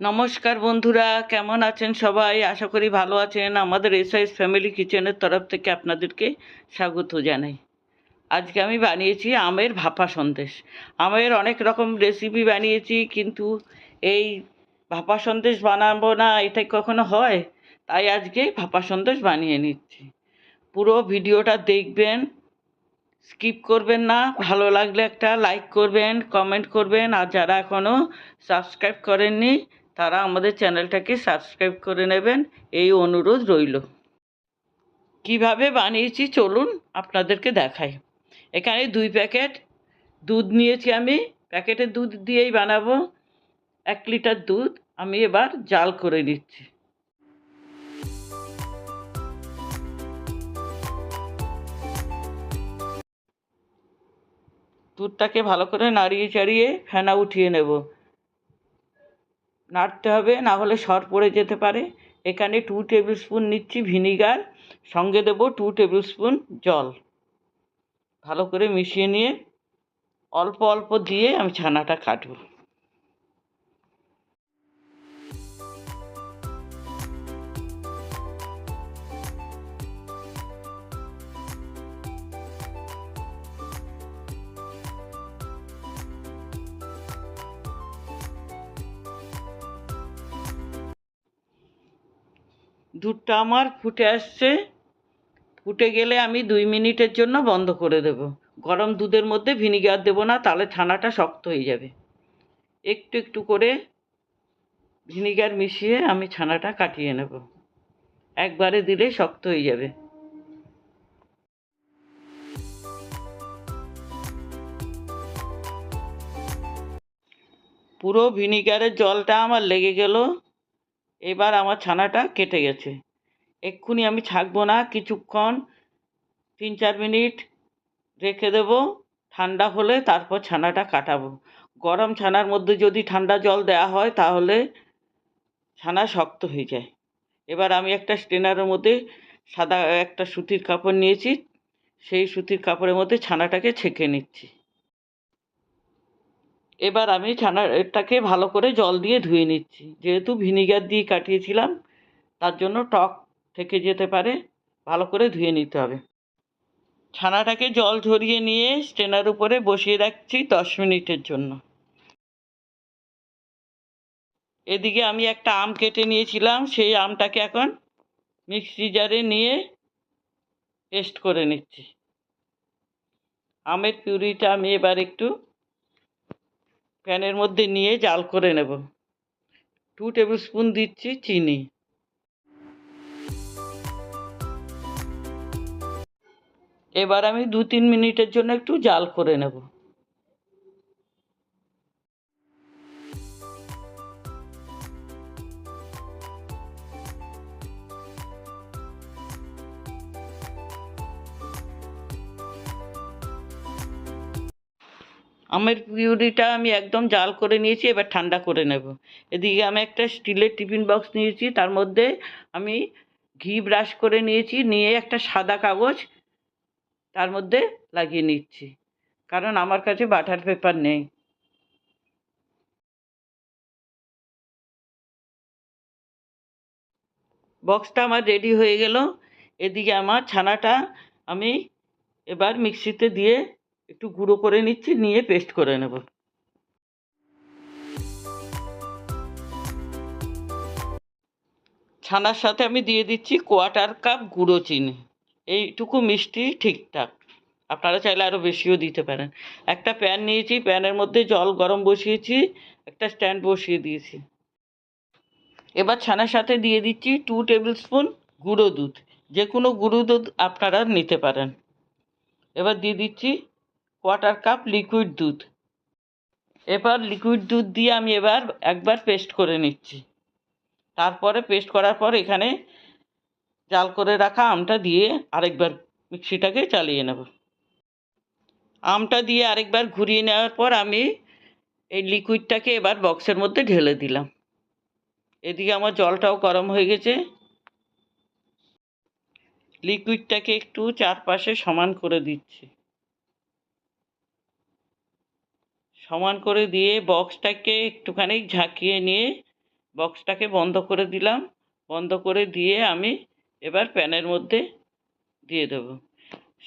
নমস্কার বন্ধুরা, কেমন আছেন সবাই? আশা করি ভালো আছেন। আমাদের এসআইএস ফ্যামিলি কিচেনের তরফ থেকে আপনাদেরকে স্বাগত জানাই। আজকে আমি বানিয়েছি আমের ভাপা সন্দেশ। আমের অনেক রকম রেসিপি বানিয়েছি, কিন্তু এই ভাপা সন্দেশ বানাবো না এটা কখনো হয়? তাই আজকে ভাপা সন্দেশ বানিয়ে নিচ্ছি। পুরো ভিডিওটা দেখবেন, স্কিপ করবেন না, ভালো লাগলে একটা লাইক করবেন, কমেন্ট করবেন, আর যারা এখনও সাবস্ক্রাইব করেননি তারা আমাদের চ্যানেলটাকে সাবস্ক্রাইব করে নেবেন। এই অনুরোধ রইল। কীভাবে বানিয়েছি? চলুন আপনাদেরকে দেখাই। এখানে দুই প্যাকেট দুধ নিয়েছি আমি। প্যাকেটে দুধ দিয়েই বানাবো। এক লিটার দুধ আমি এবার জাল করে নিচ্ছি। দুধটাকে ভালো করে নাড়িয়ে চাড়িয়ে ফেনা উঠিয়ে নেব। নাড়তে হবে, না হলে সর পড়ে যেতে পারে। এখানে টু টেবিল স্পুন নিচ্ছি ভিনিগার সঙ্গে দেবো টু টেবিল স্পুন জল। ভালো করে মিশিয়ে নিয়ে অল্প অল্প দিয়ে আমি ছানাটা কাটবো। দুধটা আমার ফুটে আসছে। ফুটে গেলে আমি দুই মিনিটের জন্য বন্ধ করে দেব। গরম দুধের মধ্যে ভিনিগার দেবো না, তাহলে ছানাটা শক্ত হয়ে যাবে। একটু একটু করে ভিনিগার মিশিয়ে আমি ছানাটা কাটিয়ে নেব। একবারে দিলে শক্ত হয়ে যাবে। পুরো ভিনিগারের জলটা আমার লেগে গেল। এবার আমার ছানাটা কেটে গেছে। এক্ষুনি আমি ছাকবো না, কিছুক্ষণ তিন চার মিনিট রেখে দেবো, ঠান্ডা হলে তারপর ছানাটা কাটাবো। গরম ছানার মধ্যে যদি ঠান্ডা জল দেওয়া হয়, তাহলে ছানা শক্ত হয়ে যায়। এবার আমি একটা স্টেনারের মধ্যে সাদা একটা সুতির কাপড় নিয়েছি, সেই সুতির কাপড়ের মধ্যে ছানাটাকে ছেঁকে নিচ্ছি। এবার আমি ছানাটাকে ভালো করে জল দিয়ে ধুয়ে নিচ্ছি। যেহেতু ভিনিগার দিয়ে কাটিয়েছিলাম, তার জন্য টক থেকে যেতে পারে, ভালো করে ধুয়ে নিতে হবে। ছানাটাকে জল ঝরিয়ে নিয়ে স্টেনার উপরে বসিয়ে রাখছি দশ মিনিটের জন্য। এদিকে আমি একটা আম কেটে নিয়েছিলাম, সেই আমটাকে এখন মিক্সি জারে নিয়ে পেস্ট করে নিচ্ছি। আমের পিউরিটা আমি এবার একটু প্যানের মধ্যে নিয়ে জাল করে নেব। টু টেবিল স্পুন দিচ্ছি চিনি। এবার আমি দু তিন মিনিটের জন্য একটু জাল করে নেব। আমের পিউরিটা আমি একদম জাল করে নিয়েছি, এবার ঠান্ডা করে নেব। এদিকে আমি একটা স্টিলের টিফিন বক্স নিয়েছি, তার মধ্যে আমি ঘি ব্রাশ করে নিয়েছি, নিয়ে একটা সাদা কাগজ তার মধ্যে লাগিয়ে নিচ্ছি, কারণ আমার কাছে বাটার পেপার নেই। বক্সটা আমার রেডি হয়ে গেল। এদিকে আমার ছানাটা আমি এবার মিক্সিতে দিয়ে একটু গুঁড়ো করে নিচ্ছি, নিয়ে পেস্ট করে নেব। ছানার সাথে আমি দিয়ে দিচ্ছি কোয়াটার কাপ গুঁড়ো চিনি। এইটুকু মিষ্টি ঠিকঠাক। আপনারা চাইলে আরও বেশিও দিতে পারেন। একটা প্যান নিয়েছি, প্যানের মধ্যে জল গরম বসিয়েছি, একটা স্ট্যান্ড বসিয়ে দিয়েছি। এবার ছানার সাথে দিয়ে দিচ্ছি টু টেবিল স্পুন গুঁড়ো দুধ। যে কোনো গুঁড়ো দুধ আপনারা নিতে পারেন। এবার দিয়ে দিচ্ছি কোয়ার্টার কাপ লিকুইড দুধ। এবার লিকুইড দুধ দিয়ে আমি এবার একবার পেস্ট করে নিচ্ছি। তারপরে পেস্ট করার পর এখানে জাল করে রাখা আমটা দিয়ে আরেকবার মিক্সিটাকে চালিয়ে নেব। আমটা দিয়ে আরেকবার ঘুরিয়ে নেওয়ার পর আমি এই লিকুইডটাকে এবার বক্সের মধ্যে ঢেলে দিলাম। এদিকে আমার জলটাও গরম হয়ে গেছে। লিকুইডটাকে একটু চারপাশে সমান করে দিচ্ছি। সমান করে দিয়ে বক্সটাকে একটুখানি ঝাঁকিয়ে নিয়ে বক্সটাকে বন্ধ করে দিলাম। বন্ধ করে দিয়ে আমি এবার প্যানের মধ্যে দিয়ে দেবো।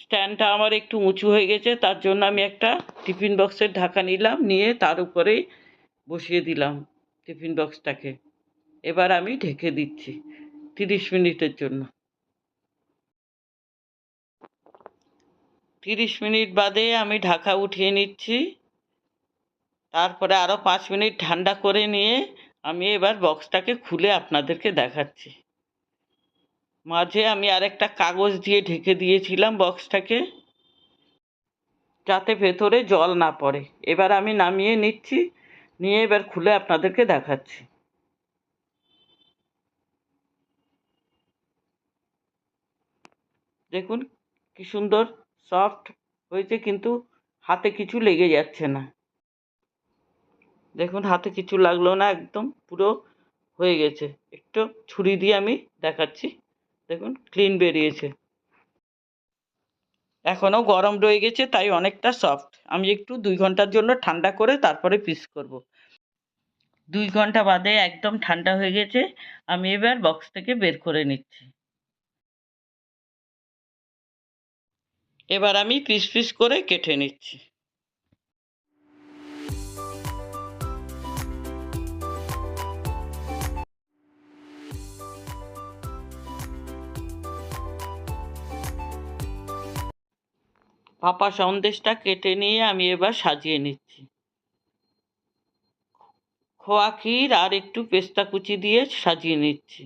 স্ট্যান্ডটা আমার একটু উঁচু হয়ে গেছে, তার জন্য আমি একটা টিফিন বক্সের ঢাকা নিলাম, নিয়ে তার উপরেই বসিয়ে দিলাম টিফিন বক্সটাকে। এবার আমি ঢেকে দিচ্ছি তিরিশ মিনিটের জন্য। তিরিশ মিনিট বাদে আমি ঢাকা উঠিয়ে নিচ্ছি। তারপরে আরও পাঁচ মিনিট ঠান্ডা করে নিয়ে আমি এবার বক্সটাকে খুলে আপনাদেরকে দেখাচ্ছি। মাঝে আমি আরেকটা কাগজ দিয়ে ঢেকে দিয়েছিলাম বক্সটাকে, যাতে ভেতরে জল না পড়ে। এবার আমি নামিয়ে নিচ্ছি, নিয়ে এবার খুলে আপনাদেরকে দেখাচ্ছি। দেখুন, কি সুন্দর, সফট হয়েছে, কিন্তু হাতে কিছু লেগে যাচ্ছে না। দেখুন, হাতে কিছু লাগল না, একদম পুরো হয়ে গেছে। একটু ছুরি দিয়ে আমি দেখাচ্ছি। দেখুন ক্লিন বেরিয়েছে। এখনও গরম রয়ে গেছে, তাই অনেকটা সফট আমি একটু দুই ঘণ্টার জন্য ঠান্ডা করে তারপরে পিস করব। দুই ঘণ্টা বাদে একদম ঠান্ডা হয়ে গেছে, আমি এবার বক্স থেকে বের করে নিচ্ছি। এবার আমি পিস পিস করে কেটে নিচ্ছি। পাপা সন্দেশটা কেটে নিয়ে আমি এবার সাজিয়ে নিচ্ছি। খোয়া ক্ষীর আর একটু পেস্তা কুচি দিয়ে সাজিয়ে নিচ্ছি।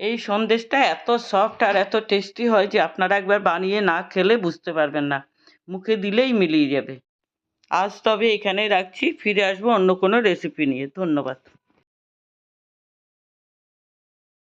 এই সন্দেশটা এত সফট আর এত টেস্টি হয় যে আপনারা একবার বানিয়ে না খেলে বুঝতে পারবেন না। মুখে দিলেই মিলিয়ে যাবে। আজ তবে এখানে রাখছি। ফিরে আসব অন্য কোনো রেসিপি নিয়ে। ধন্যবাদ।